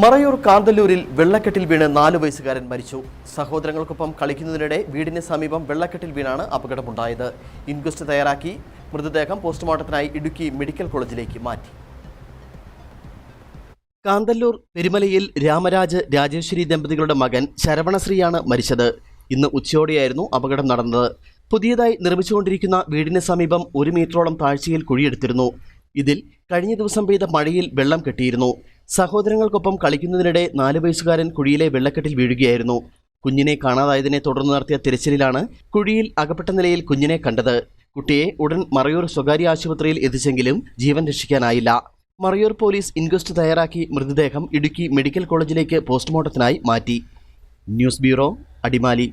മറയൂർ കാന്തല്ലൂരിൽ വെള്ളക്കെട്ടിൽ വീണ് നാല് വയസ്സുകാരൻ മരിച്ചു. സഹോദരങ്ങൾക്കൊപ്പം കളിക്കുന്നതിനിടെ വീടിന് സമീപം വെള്ളക്കെട്ടിൽ വീണാണ് അപകടമുണ്ടായത്. ഇൻക്വസ്റ്റ് തയ്യാറാക്കി മൃതദേഹം പോസ്റ്റ്മോർട്ടത്തിനായി ഇടുക്കി മെഡിക്കൽ കോളേജിലേക്ക് മാറ്റി. കാന്തല്ലൂർ പെരുമലയിൽ രാമരാജ് രാജേശ്വരി ദമ്പതികളുടെ മകൻ ശരവണശ്രീയാണ് മരിച്ചത്. ഇന്ന് ഉച്ചയോടെയായിരുന്നു അപകടം നടന്നത്. പുതിയതായി നിർമ്മിച്ചുകൊണ്ടിരിക്കുന്ന വീടിന് സമീപം ഒരു മീറ്ററോളം താഴ്ചയിൽ കുഴിയെടുത്തിരുന്നു. ഇതിൽ കഴിഞ്ഞ ദിവസം പെയ്ത മഴയിൽ വെള്ളം കെട്ടിയിരുന്നു. സഹോദരങ്ങൾക്കൊപ്പം കളിക്കുന്നതിനിടെ നാല് വയസ്സുകാരൻ കുഴിയിലെ വെള്ളക്കെട്ടിൽ വീഴുകയായിരുന്നു. കുഞ്ഞിനെ കാണാതായതിനെ തുടർന്ന് നടത്തിയ തിരച്ചിലിലാണ് കുഴിയിൽ അകപ്പെട്ട നിലയിൽ കുഞ്ഞിനെ കണ്ടത്. കുട്ടിയെ ഉടൻ മറയൂർ സ്വകാര്യ ആശുപത്രിയിൽ എത്തിച്ചെങ്കിലും ജീവൻ രക്ഷിക്കാനായില്ല. മറയൂർ പോലീസ് ഇൻക്വസ്റ്റ് തയ്യാറാക്കി മൃതദേഹം ഇടുക്കി മെഡിക്കൽ കോളേജിലേക്ക് പോസ്റ്റ്മോർട്ടത്തിനായി മാറ്റി. News bureau Adimali.